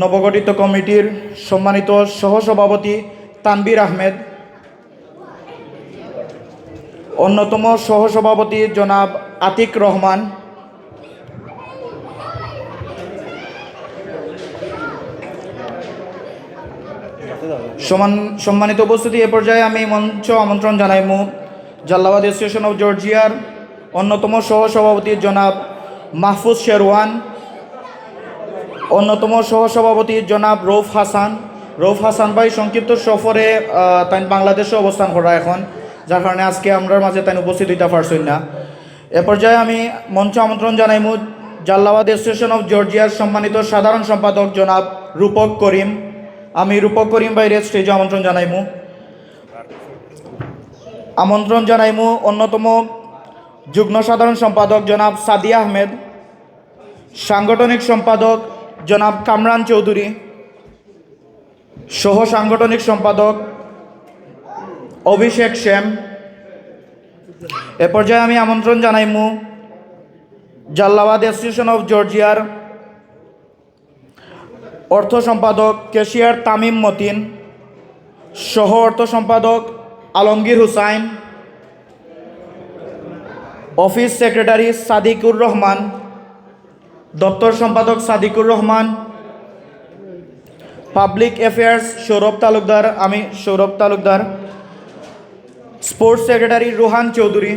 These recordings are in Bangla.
নবগঠিত কমিটির সম্মানিত সহসভাপতি তানবির আহমেদ। অন্যতম সহসভাপতি জনাব আতিক রহমান। সম্মানিত উপস্থিতি এ পর্যায়ে আমি মঞ্চ আমন্ত্রণ জানাই মু জাল্লাবাদ অ্যাসোসিয়েশন অফ জর্জিয়ার অন্যতম সহসভাপতি জনাব মাহফুজ শেরওয়ান। অন্যতম সহসভাপতি জনাব রৌফ হাসান। রৌফ হাসান ভাই, সংক্ষিপ্ত সফরে তাই বাংলাদেশে অবস্থান করা এখন, যার কারণে আজকে আমরা মাঝে তাই উপস্থিত হইতে পারছেন না। এ পর্যায়ে আমি মঞ্চ আমন্ত্রণ জানাইমু জাল্লাবাদ অ্যাসোসিয়েশন অফ জর্জিয়ার সম্মানিত সাধারণ সম্পাদক জনাব রূপক করিম। আমি রূপক করিম বাইরে স্টেজে আমন্ত্রণ জানাইমু। আমন্ত্রণ জানাইমু অন্যতম যুগ্ম সাধারণ সম্পাদক জনাব সাদিয়া আহমেদ। সাংগঠনিক সম্পাদক জনাব কামরান চৌধুরী, সহ সাংগঠনিক সম্পাদক অভিষেক শ্যাম এ পর্যায়ে আমি আমন্ত্রণ জানাইমু জাল্লাবাদ অ্যাসোসিয়েশন অফ জর্জিয়ার অর্থ সম্পাদক কেশিয়ার তামিম মতিন, সহ অর্থ সম্পাদক আলমগীর হুসাইন, অফিস সেক্রেটারি সাদিকুর রহমান দপ্তর সম্পাদক সাদিকুর রহমান পাবলিক অ্যাফেয়ার্স সৌরভ তালুকদার আমি সৌরভ তালুকদার স্পোর্টস সেক্রেটারি রোহান চৌধুরী।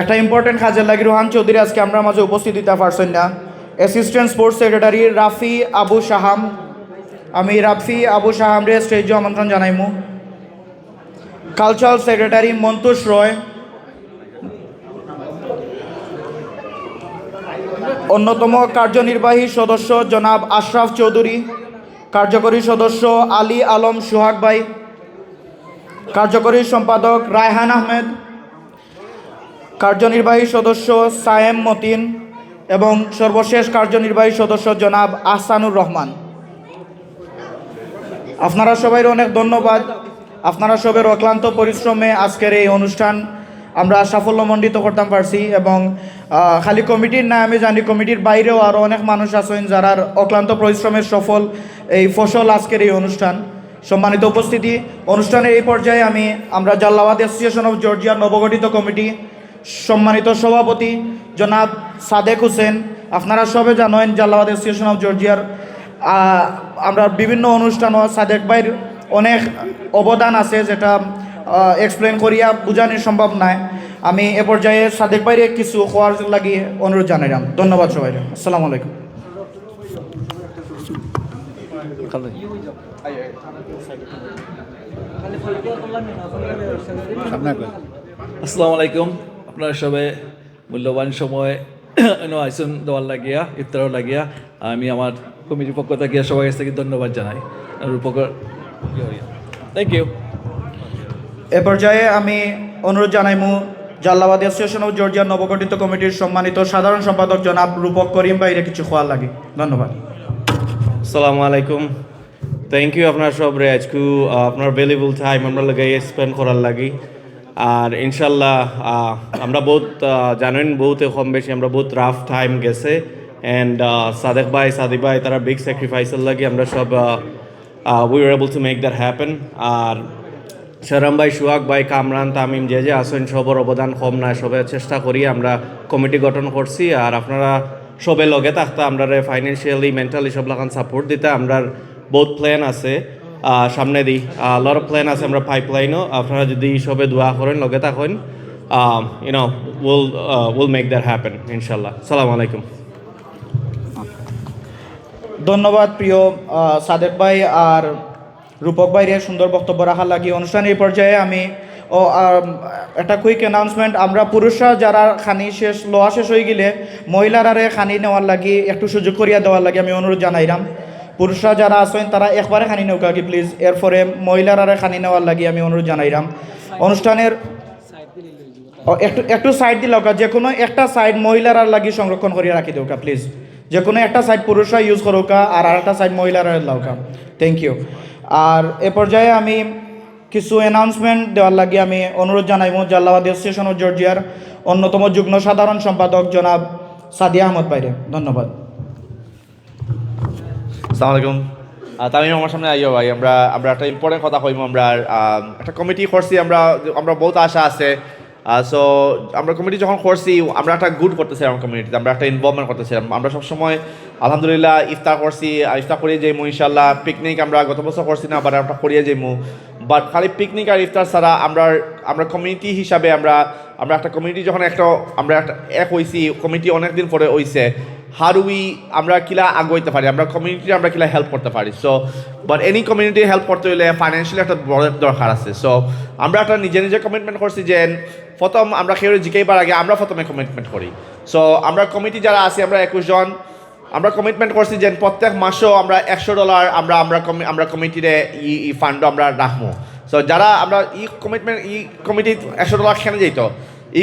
একটা ইম্পর্টেন্ট কাজের লাগি রোহান চৌধুরী আজকে আমরা মাঝে উপস্থিত দিতে পারছেন না। Assistant sports secretary Rafi Abu Saham আমি রাফি আবু সাহামরে স্টেজে আমন্ত্রণ জানাইমু। কালচারাল সেক্রেটারি মন্তুষ রয়। অন্যতম কার্যনির্বাহী সদস্য জনাব আশরাফ চৌধুরী, কার্যকরী সদস্য আলী আলম সোহাগ ভাই, কার্যকরী সম্পাদক রায়হান আহমেদ, কার্যনির্বাহী সদস্য সায়েম মতিন এবং সর্বশেষ কার্যনির্বাহী সদস্য জনাব আহসানুর রহমান। আপনারা সবাই অনেক ধন্যবাদ। আপনারা সবের অক্লান্ত পরিশ্রমে আজকের এই অনুষ্ঠান আমরা সাফল্যমণ্ডিত করতাম পারছি এবং খালি কমিটির না, আমি জানি কমিটির বাইরেও আরও অনেক মানুষ আছেন যারা অক্লান্ত পরিশ্রমের সফল এই ফসল আজকের এই অনুষ্ঠান। সম্মানিত উপস্থিতি, অনুষ্ঠানের এই পর্যায়ে আমি, আমরা জাল্লাবাদ অ্যাসোসিয়েশন অফ জর্জিয়ার নবগঠিত কমিটি, সম্মানিত সভাপতি জনাব সাদেক হোসেন, আপনারা সবে জানেন জাল্লাবাদ অ্যাসোসিয়েশন অফ জর্জিয়ার আমরা বিভিন্ন অনুষ্ঠান সাদেক ভাইয়ের অনেক অবদান আছে যেটা এক্সপ্লেন করিয়া বোঝানো সম্ভব নাই। আমি এ পর্যায়ে সাদেক ভাইরে কিছু খোয়ার লাগি অনুরোধ জানাইলাম। ধন্যবাদ সবাই আসসালামু আলাইকুম। আসসালামু আলাইকুম। আপনারা সবে মূল্যবান সময় আইসন, দেওয়ার লাগিয়া, ইফতারও লাগিয়া। আমি আমার কমিটির পক্ষ থেকে সবাই কাছ থেকে ধন্যবাদ জানাই। উপকার থ্যাংক ইউ এ পর্যায়ে আমি অনুরোধ জানাইমু জাল্লাবাদ অ্যাসোসিয়েশন অফ জর্জিয়ার নবগঠিত কমিটির সম্মানিত সাধারণ সম্পাদক জনাব রূপক করিম বাইরে কিছু খোয়ার লাগে। ধন্যবাদ। আসসালামু আলাইকুম। থ্যাংক ইউ আপনার সব রে আজকু আপনার ভ্যালুয়েবল টাইম আমরা লাগে স্পেন্ড করার লাগি। আর ইনশাল্লাহ আমরা বহুত জানেন বহুত কম বেশি, আমরা বহুত রাফ টাইম গেছে। অ্যান্ড সাদেক ভাই, সাদিক ভাই, তারা বিগ স্যাক্রিফাইসের লাগে আমরা সব we are able to make that happen আর শরম ভাই, সুহাগ ভাই, কামরান, তামিম যে যে আছেন, সবর অবদান কম না সবে চেষ্টা করি আমরা কমিটি গঠন করছি। আর আপনারা সবে লগে থাকতে আমরা ফাইন্যান্সিয়ালি মেন্টালি সব লাগান সাপোর্ট দিতে আমরা বহুত প্ল্যান আছে। সামনে দিই লর প্ল্যান আছে আমরা পাইপ লাইনও আপনারা যদি সবে দোয়া করেন, লগে থাকেন you know will will make that happen ইনশাল্লাহ সালাম আলাইকুম। ধন্যবাদ প্রিয় সাদেক ভাই। আর রূপক ভাইয়ের সুন্দর বক্তব্য রাখার লাগি। অনুষ্ঠানের পর্যায়ে আমি, ও একটা কুইক অ্যানাউন্সমেন্ট আমরা পুরুষরা যারা খানি শেষ লোয়া শেষ হয়ে গেলে মহিলারারে খানি নেওয়ার লাগি একটু সুযোগ করিয়া দেওয়ার লাগি আমি অনুরোধ জানাইলাম পুরুষরা যারা আছেন, তারা একবারে খানি নেওয়া কি প্লিজ এরপরে মহিলারারে খানি নেওয়ার লাগি আমি অনুরোধ জানাইলাম অনুষ্ঠানের একটু একটু সাইড দিলাও যে কোনো একটা সাইড মহিলারা লাগি সংরক্ষণ করিয়া রাখি দেওকা প্লিজ যে কোনো একটা সাইড পুরুষরা ইউজ করোকা আর আরেকটা সাইড মহিলারা লাউকা থ্যাংক ইউ আর এ পর্যায়ে আমি কিছু অ্যানাউন্সমেন্ট দেওয়ার লাগি আমি অনুরোধ জানাইমু জাল্লাবাদ অ্যাসোসিয়েশন অফ জর্জিয়ার অন্যতম যুগ্ম সাধারণ সম্পাদক জনাব সাদিয়া আহমদ বাইরে ধন্যবাদ। আসসালামু তামিম আমার সামনে আইও ভাই, আমরা আমরা একটা ইম্পর্টেন্ট কথা কইম, আমরা একটা কমিটি করছি, আমরা আমরা বহুত আশা আছে। সো আমরা কমিটি যখন করছি, আমরা একটা গুড করতেছিলাম কমিউনিটিতে আমরা একটা ইনভলভমেন্ট করতেছিলাম। আমরা সবসময় আলহামদুলিল্লাহ, ইফতার করছি ইফতার করিয়ে যাইমু ইনশাল্লাহ পিকনিক আমরা গত বছর করছি না বাট আমরা করিয়ে যাইমু। বাট খালি পিকনিক আর ইফতার ছাড়া আমরা আমরা কমিউনিটি হিসাবে আমরা আমরা একটা কমিউনিটি যখন একটা, আমরা একটা এক হইছি কমিটি অনেক দিন পরে হইছে। হার উই আমরা কিলা আগাইতে পারি? আমরা কমিউনিটি আমরা কিলা হেল্প করতে পারি। So but any community help করতে হলে ফাইন্যান্সিয়ালি একটা বড় দরকার আছে। সো আমরা একটা নিজে নিজে কমিটমেন্ট করছি যে, প্রথম আমরা কেউ জিকাইবার আগে আমরা প্রথমে কমিটমেন্ট করি। সো আমরা কমিটি যারা আছি, আমরা একুশ জন। আমরা কমিটমেন্ট করছি যে প্রত্যেক মাসেও আমরা একশো ডলার আমরা আমরা আমরা কমিটিরে ই ই ফান্ড আমরা রাখব। সো যারা আমরা ই কমিটমেন্ট ই কমিটি একশো ডলার খেলে যেত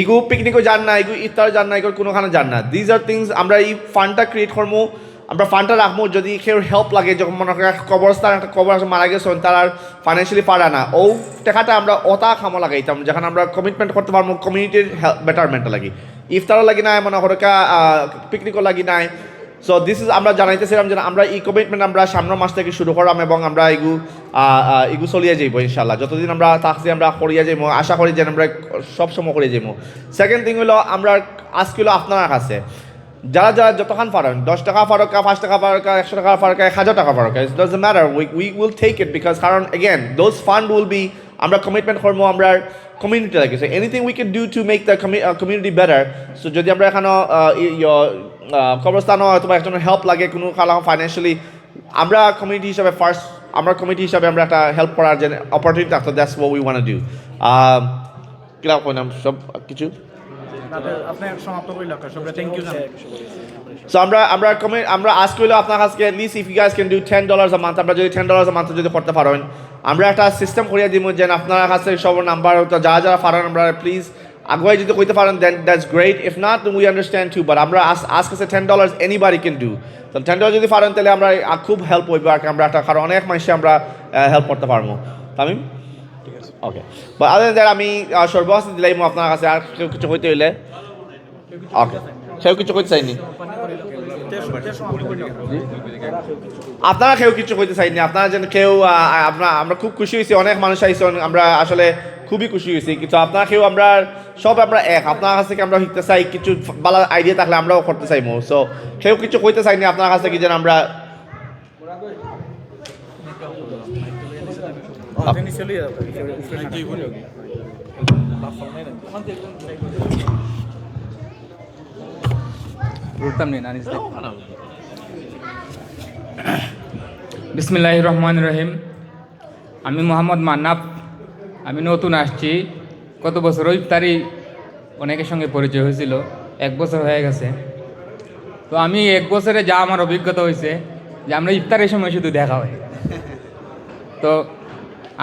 ইগু পিকনিকও যান না ইগু ইফতার যান না ইগু কোনোখানে যান না। দিজ আর থিংস আমরা এই ফান্ডটা ক্রিয়েট করব, আমরা ফান্ডটা রাখব। যদি কেউ হেল্প লাগে, যখন মনে করেন কবরস্থান, একটা কবর মারা গেছে তার আর ফাইন্যান্সিয়ালি পারা না। ও টাকাটা আমরা ওটা খামো লাগাইতাম, যেখানে আমরা কমিটমেন্ট করতে পারব কমিউনিটির বেটারমেন্টটা লাগি। ইফতারও লাগি নাই, মনে করো পিকনিকও লাগি নাই। সো দিস ইজ আমরা জানাইতেছিলাম যে আমরা এই কমিটমেন্ট আমরা সামনের মাস থেকে শুরু করলাম এবং আমরা এগু এগু চলিয়ে যাইব ইনশাল্লাহ যতদিন আমরা থাকছি আমরা করিয়া যাইব আশা করি যে আমরা সব সময় করে যাইব সেকেন্ড থিং হলো আমরা আজকে হলো আপনার কাছে। যারা যারা যতক্ষণ পারেন, দশ টাকা ফারকা পাঁচ টাকা ফারকা একশো টাকা ফারকা এক হাজার টাকা Farakka it does matter we will take it because কারণ again those fund will be আমরা কমিটমেন্ট করব, আমরা কমিউনিটি লাগে। Anything we can do to make the community better so যদি আমরা এখানে কবরস্থান অথবা একজনের হেল্প লাগে, কোনো কালাম ফাইন্যান্সিয়ালি আমরা কমিউনিটি হিসাবে ফার্স্ট আমরা কমিটি হিসাবে আমরা একটা হেল্প করার যে অপরচুনিটি থাকতো that's what we want do কীরকম সব কিছু? সো আমরা আমরা কমে আমরা আজ করলে আপনার কাছে list if you guys can do ten dollars a month আমরা যদি টেন ডলার্স আ মান্থ যদি করতে পারেন আমরা একটা সিস্টেম করিয়ে দিব যে আপনার কাছে সব নাম্বার যারা যারা পারেন, আমরা প্লিজ আগুয়াই যদি কইতে পারেন then that's great if not we understand too but আমরা আজ কাছে ten dollars anybody can do তো টেন ডলার যদি পারেন, তাহলে আমরা খুব হেল্প হইব আর আমরা একটা, কারণ অনেক মানুষে আমরা হেল্প করতে পারব। তামিম? ওকে আদার আমি সর্বহাস দিলাইমো আপনার কাছে, আর কেউ কিছু কইতে হইলে? ওকে কেউ কিছু কইতে চাইনি? আপনারা কেউ কিছু কইতে চাইনি? আপনারা যেন কেউ আমরা আমরা খুব খুশি হয়েছি অনেক মানুষ আইসন আমরা আসলে খুবই খুশি হয়েছি কিন্তু আপনারা কেউ, আমরা সব আমরা এক। আপনার কাছ থেকে আমরা শিখতে চাই, কিছু ভালো আইডিয়া থাকলে আমরাও করতে চাইব সো কেউ কিছু কইতে চাইনি, আপনার কাছ থেকে যেন আমরা বিসমিল্লাহ রহমান রহিম। আমি মোহাম্মদ মান্নাব। আমি নতুন আসছি। কত বছর? ইফতারি অনেকের সঙ্গে পরিচয় হয়েছিল। এক বছর হয়ে গেছে। তো আমি এক বছরে যা আমার অভিজ্ঞতা হয়েছে, যে আমরা ইফতারের সময় শুধু দেখা হয়। তো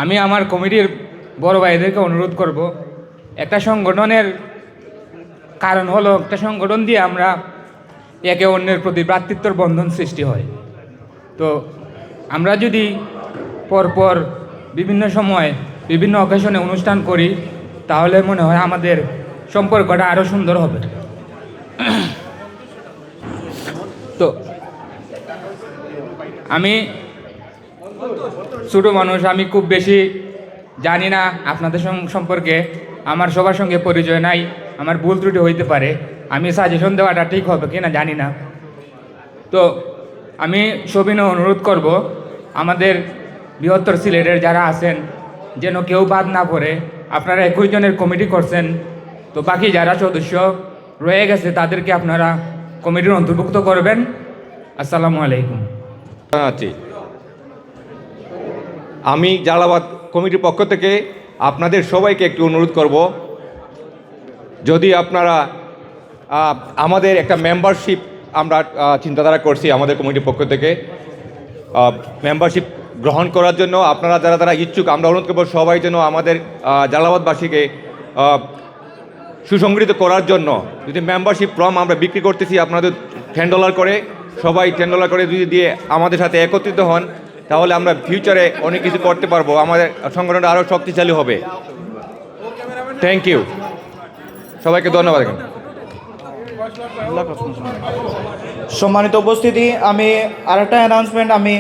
আমি আমার কমিটির বড় ভাইদেরকে অনুরোধ করব, একটা সংগঠনের কারণ হলো, একটা সংগঠন দিয়ে আমরা একে অন্যের প্রতি ভ্রাতৃত্বর বন্ধন সৃষ্টি হয়। তো আমরা যদি পরপর বিভিন্ন সময়, বিভিন্ন অকেশনে অনুষ্ঠান করি, তাহলে মনে হয় আমাদের সম্পর্কটা আরও সুন্দর হবে। তো আমি ছোটো মানুষ, আমি খুব বেশি জানি না আপনাদের সম্পর্কে। আমার সবার সঙ্গে পরিচয় নাই, আমার ভুল ত্রুটি হইতে পারে। আমি সাজেশন দেওয়াটা ঠিক হবে কি না জানি না। তো আমি সবিনয় অনুরোধ করব, আমাদের বৃহত্তর সিলেটের যারা আছেন, যেন কেউ বাদ না পড়ে। আপনারা একুশ জনের কমিটি করছেন, তো বাকি যারা সদস্য রয়ে গেছে, তাদেরকে আপনারা কমিটির অন্তর্ভুক্ত করবেন। আসসালামু আলাইকুম। আছি আমি জালাবাদ কমিটির পক্ষ থেকে আপনাদের সবাইকে একটু অনুরোধ করব, যদি আপনারা আমাদের একটা মেম্বারশিপ আমরা চিন্তাধারা করছি আমাদের কমিটির পক্ষ থেকে মেম্বারশিপ গ্রহণ করার জন্য আপনারা যারা যারা ইচ্ছুক, আমরা অনুরোধ করব সবাই যেন আমাদের জালালাবাদবাসীকে সুসংগঠিত করার জন্য, যদি মেম্বারশিপ ফর্ম আমরা বিক্রি করতেছি আপনাদের টেন ডলার করে, সবাই টেন ডলার করে যদি দিয়ে আমাদের সাথে একত্রিত হন তাহলে আমরা ফিউচারে অনেক কিছু করতে পারব। আমাদের সংগঠনটা আরও শক্তিশালী হবে। থ্যাংক ইউ সবাইকে ধন্যবাদ সম্মানিত উপস্থিতি, আমি আরেকটা অ্যানাউন্সমেন্ট আমি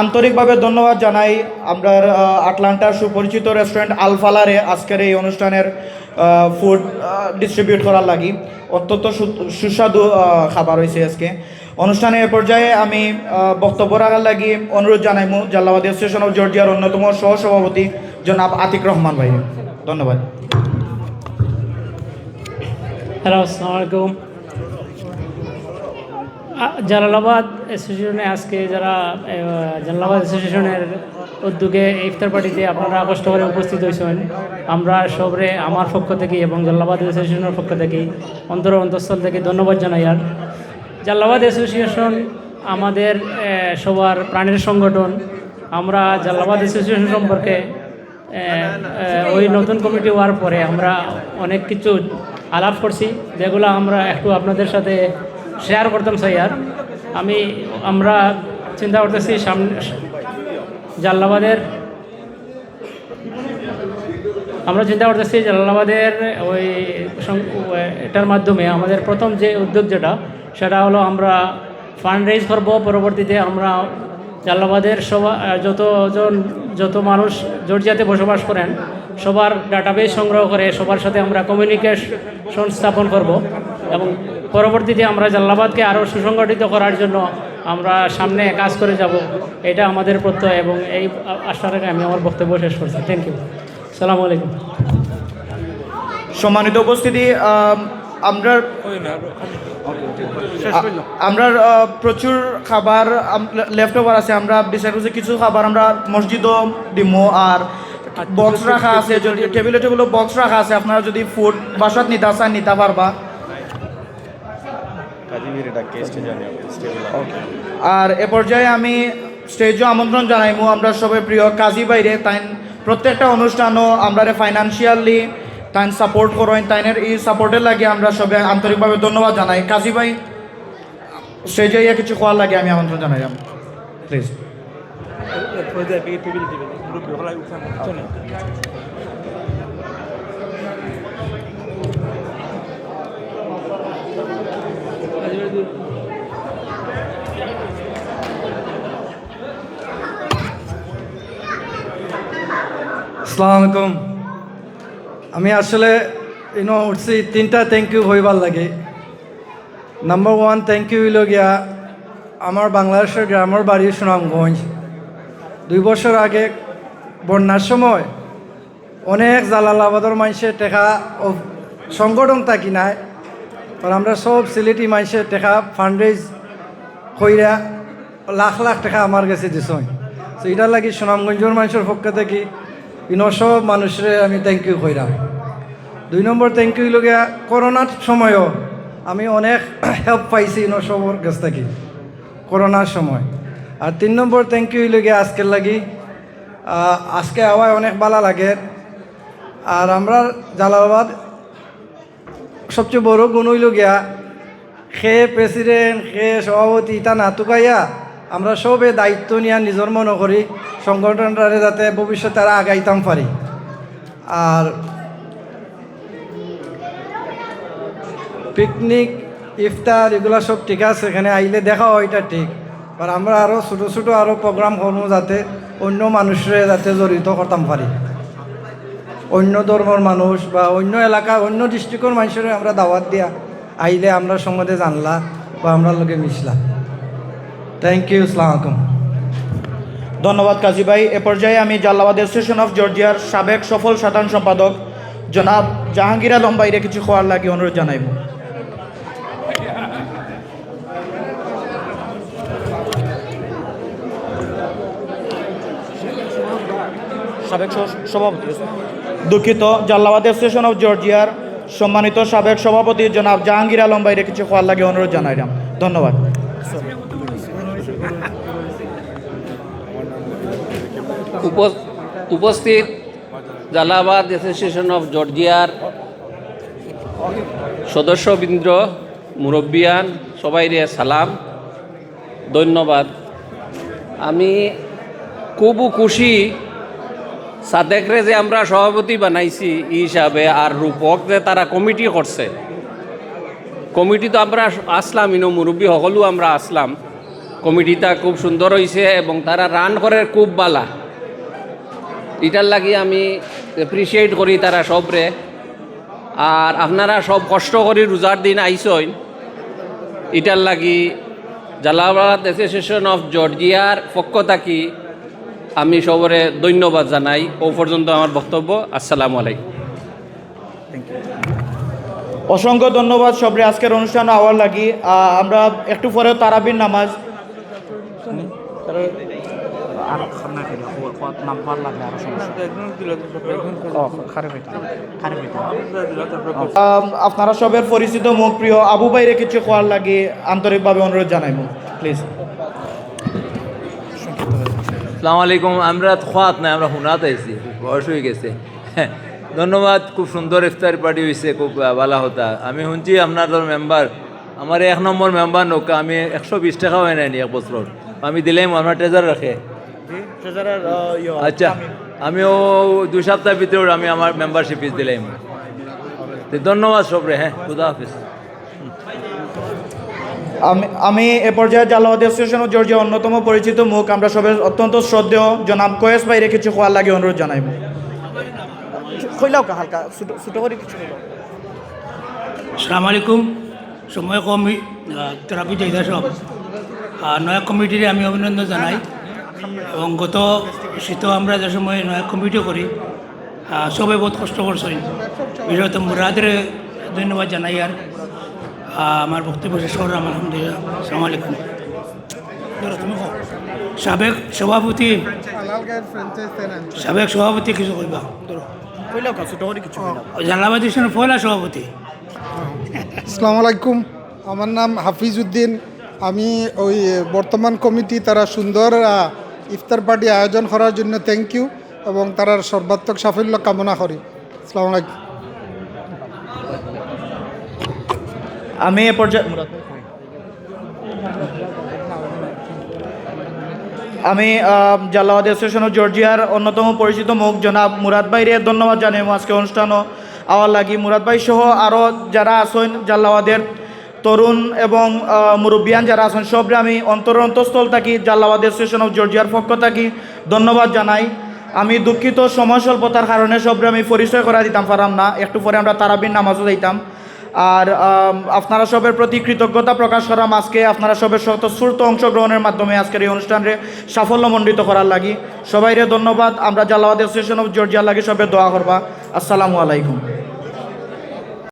আন্তরিকভাবে ধন্যবাদ জানাই আপনার আটলান্টার সুপরিচিত রেস্টুরেন্ট আলফালারে আজকের এই অনুষ্ঠানের ফুড ডিস্ট্রিবিউট করার লাগি। অত্যন্ত সুস্বাদু খাবার হয়েছে আজকে। অনুষ্ঠানে এ পর্যায়ে আমি বক্তব্য রাখার লাগি অনুরোধ জানাইমু জাল্লাবাদ অ্যাসোসিয়েশন অফ জর্জিয়ার অন্যতম সহসভাপতি জনাব আতিক রহমান ভাই। ধন্যবাদ। হ্যালো, আসসালামু আলাইকুম। জালালাবাদ অ্যাসোসিয়েশনে আজকে যারা জালালাবাদ অ্যাসোসিয়েশনের উদ্যোগে ইফতার পার্টিতে আপনারা কষ্ট করে উপস্থিত হয়েছেন, আমরা সবরে আমার পক্ষ থেকে এবং জালালাবাদ অ্যাসোসিয়েশনের পক্ষ থেকে অন্তর অন্তঃস্থল থেকে ধন্যবাদ জানাই আর জালালাবাদ অ্যাসোসিয়েশন আমাদের সবার প্রাণের সংগঠন। আমরা জাল্লাবাদ অ্যাসোসিয়েশন সম্পর্কে ওই নতুন কমিটি হওয়ার পরে আমরা অনেক কিছু আলাপ করছি, যেগুলো আমরা একটু আপনাদের সাথে শেয়ার করতাম চাই আর আমি, আমরা চিন্তা করতেছি সামনে জাল্লাবাদের, আমরা চিন্তা করতেছি জালালাবাদের ওই এটার মাধ্যমে আমাদের প্রথম যে উদ্যোগ যেটা সেটা হলো আমরা ফান্ড রেজ করব, পরবর্তীতে আমরা জালালাবাদের সবা যতজন, যত মানুষ জর্জিয়াতে বসবাস করেন, সবার ডাটাবেস সংগ্রহ করে সবার সাথে আমরা কমিউনিকেশন স্থাপন করব এবং পরবর্তীতে আমরা জাল্লাবাদকে আরও সুসংগঠিত করার জন্য আমরা সামনে কাজ করে যাব, এটা আমাদের প্রত্যয় এবং এই আশা রেখে আমি আমার বক্তব্য শেষ করছি। থ্যাংক ইউ সালামু আলাইকুম। সম্মানিত উপস্থিতি আমরা আমরা প্রচুর খাবার লেফট ওভার আছে। আমরা ডিসাইড করছি কিছু খাবার আমরা মসজিদও দিমো আর বক্স রাখা আছে। যদি টেবিলে টেবিলে বক্স রাখা আছে আপনারা যদি ফুড বাসাত নিতে চান নিতে পারবা। আর এ পর্যায়ে আমি স্টেজও আমন্ত্রণ জানাইমু। আমরা সবাই প্রিয় কাজী বাইরে তাই প্রত্যেকটা অনুষ্ঠানও আমরা ফাইন্যান্সিয়ালি তাই সাপোর্ট করেন, তাইনের এই সাপোর্টের লাগে আমরা সবাই আন্তরিকভাবে ধন্যবাদ জানাই। কাজী ভাই স্টেজে ইয়া কিছু খোয়ার লাগে আমি আমন্ত্রণ জানাইলাম প্লিজ আসসালামু আলাইকুম আমি আসলে ইনো উঠছি, তিনটা থ্যাংক ইউ হইবার লাগে। নাম্বার ওয়ান থ্যাংক ইউ হইল গিয়া আমার বাংলাদেশের গ্রামের বাড়ি সুনামগঞ্জ। দুই বছর আগে বন্যার সময় অনেক জালালাবাদর মানুষের টেকা সংগঠন থাকি নাই আমরা সব সিলেটি মানুষের টেকা ফান্ডরেজ কইরা লাখ লাখ টাকা আমার কাছে দিছই এটার লাগি সুনামগঞ্জের মানুষের পক্ষ থেকে ইনো সব মানুষের আমি থ্যাংক ইউ কইরাম। দুই নম্বর থ্যাংক ইউ লগিয়া করোনার সময়ও আমি অনেক হেল্প পাইছি ইনো সবর কাছ থেকে, করোনার সময়। আর তিন নম্বর থ্যাংক ইউ লগিয়া আজকের লাগি আজকে আওয়ায় অনেক ভালো লাগে। আর আমরা জালালাবাদ সবচেয়ে বড় গুণ হইল গিয়া, সে প্রেসিডেন্ট সে সভাপতি ইটা নাতুকাইয়া আমরা সবে দায়িত্ব নিয়ে নিজের মনে করি। সংগঠনটারে যাতে ভবিষ্যতে তারা আগাইতাম পারি। আর পিকনিক, ইফতার, এগুলো সব ঠিক আছে, এখানে আইলে দেখা হয় এটা ঠিক। আর আমরা আরও ছোটো ছোটো আরও প্রোগ্রাম করব যাতে অন্য মানুষরে যাতে জড়িত করতাম পারি। অন্য ধর্মের মানুষ বা অন্য এলাকা, অন্য ডিস্ট্রিক্টের মানুষের আমরা দাওয়াত দিয়া আইলে আমরা সঙ্গে জানলা বা আমরা লোকে মিশলা থ্যাংক ইউ সালামালাইকুম ধন্যবাদ কাজী ভাই। এ পর্যায়ে আমি জাল্লাবাদ অ্যাসোসিয়েশন অফ জর্জিয়ার সাবেক সফল সাধারণ সম্পাদক জনাব জাহাঙ্গীর আলম বাইরে কিছু খোয়ার লাগে অনুরোধ জানাইব। সাবেক সভাপতি। দুঃখিত জাল্লাবাদ অ্যাসোসিয়েশন অফ জর্জিয়ার সম্মানিত সাবেক সভাপতি জনাব জাহাঙ্গীর আলম বাইরে কিছু খোয়ার লাগে অনুরোধ জানাইলাম। ধন্যবাদ। উপস্থিত জালাবাদ অ্যাসোসিয়েশন অফ জর্জিয়ার সদস্যবৃন্দ, মুরব্বিয়ান, সবাইরে সালাম, ধন্যবাদ। আমি খুব খুশি সাদেকরে যে আমরা সভাপতি বানাইছি এই হিসাবে আর রূপক যে তারা কমিটি করছে। কমিটি তো আমরা আসলাম, ইনো মুরব্বী সকলো আমরা আসলাম। কমিটিটা খুব সুন্দর হয়েছে এবং তারা রান করে খুব বালা। এটার লাগি আমি এপ্রিসিয়েট করি তারা সবরে আর আপনারা সব কষ্ট করে রোজার দিন আইসইন এটার লাগি জালালাবাদ অ্যাসোসিয়েশন অফ জর্জিয়ার পক্ষ থাকি আমি সবরে ধন্যবাদ জানাই ও পর্যন্ত আমার বক্তব্য আসসালামু আলাইকুম অসংখ্য ধন্যবাদ সবরে আজকের অনুষ্ঠান আওয়ার লাগি আমরা একটু পরে তারাবির নামাজ আম, আপনারা সবের পরিচিত মুখ প্রিয় আবু বাইরে কিছু খোয়ার লাগে আন্তরিকভাবে অনুরোধ জানাইব প্লিজ সালাম আলাইকুম আমরা খোয়াত নাই আমরা হুনাত আইছি বয়স হয়ে গেছে। ধন্যবাদ খুব সুন্দর ইফতার পার্টি হয়েছে খুব ভালো হতা। আমি শুনছি আপনার মেম্বার আমার এক নম্বর মেম্বার নৌকা আমি একশো বিশ টাকা হয় নাই এক বছর। আমি দিলাম আমার ট্রেজার রাখে। আচ্ছা আমিও দুই সপ্তাহের ভিতরে আমি আমার মেম্বারশিপ ফিস দিলাম। তো ধন্যবাদ সবরে হ্যাঁ খুদা হাফিজ। আমি আমি এ পর্যায়ে জালাওয়াদ অ্যাসোসিয়েশন ও জর্জিয়া অন্যতম পরিচিত মুখ। আমরা সবাই অত্যন্ত শ্রদ্ধেয়। জনাব কয়েস বাইরে কিছু খোয়ার লাগে অনুরোধ জানাইব। কইলাও হালকা ছোট করে কিছু সালাম আলাইকুম। সময় কমি থেরাপি চাহিদা সব। আর নয়া কমিটির আমি অভিনন্দন জানাই। এবং গত শীত আমরা যে সময় নয়া কমিটিও করি সবাই বহুত কষ্ট করছেন। বিশেষত মুরাদের ধন্যবাদ জানাই আর আমার বক্তব্য শেষ করলাম আলহামদুলিল্লাহ। সালাম আলাইকুম। সাবেক সভাপতি সাবেক সভাপতি কিছু কইবা? জালাবাদী পয়লা সভাপতি। আসসালামু আলাইকুম। আমার নাম হাফিজ উদ্দিন আমি ওই বর্তমান কমিটি তারা সুন্দর ইফতার পার্টি আয়োজন করার জন্য থ্যাংক ইউ এবং তারার সর্বাত্মক সাফল্য কামনা করি। আসসালামু আলাইকুম। আমি এ পর্যায়ে আমি জালাওয়াদ অ্যাসোসিয়েশন অফ জর্জিয়ার অন্যতম পরিচিত মুখ জনাব মুরাদ ভাইরে ধন্যবাদ জানাই। আজকে অনুষ্ঠানও আওয়ার লাগি। মুরাদ ভাই সহ আরও যারা আছেন জাল্লাওয়াদের তরুণ এবং মুরব্বিয়ান যারা আছেন, সবরে আমি অন্তর অন্তঃস্থল থাকি জাল্লাওয়াদ অ্যাসোসিয়েশন অফ জর্জিয়ার পক্ষ থাকি। ধন্যবাদ জানাই। আমি দুঃখিত সময় স্বল্পতার কারণে সবরে আমি পরিচয় করা দিতাম পারাম না। একটু পরে আমরা তারাবির নামাজও দিতাম আর আপনারা সবের প্রতি কৃতজ্ঞতা প্রকাশ করাম আজকে আপনারা সবের স্বতঃস্ফূর্ত অংশগ্রহণের মাধ্যমে আজকের এই অনুষ্ঠানে সাফল্যমণ্ডিত করার লাগি। সবাইরে ধন্যবাদ। আমরা জালাওয়াদ অ্যাসোসিয়েশন অফ জর্জিয়ার লাগি সবে দোয়া করবা। আসসালামু আলাইকুম।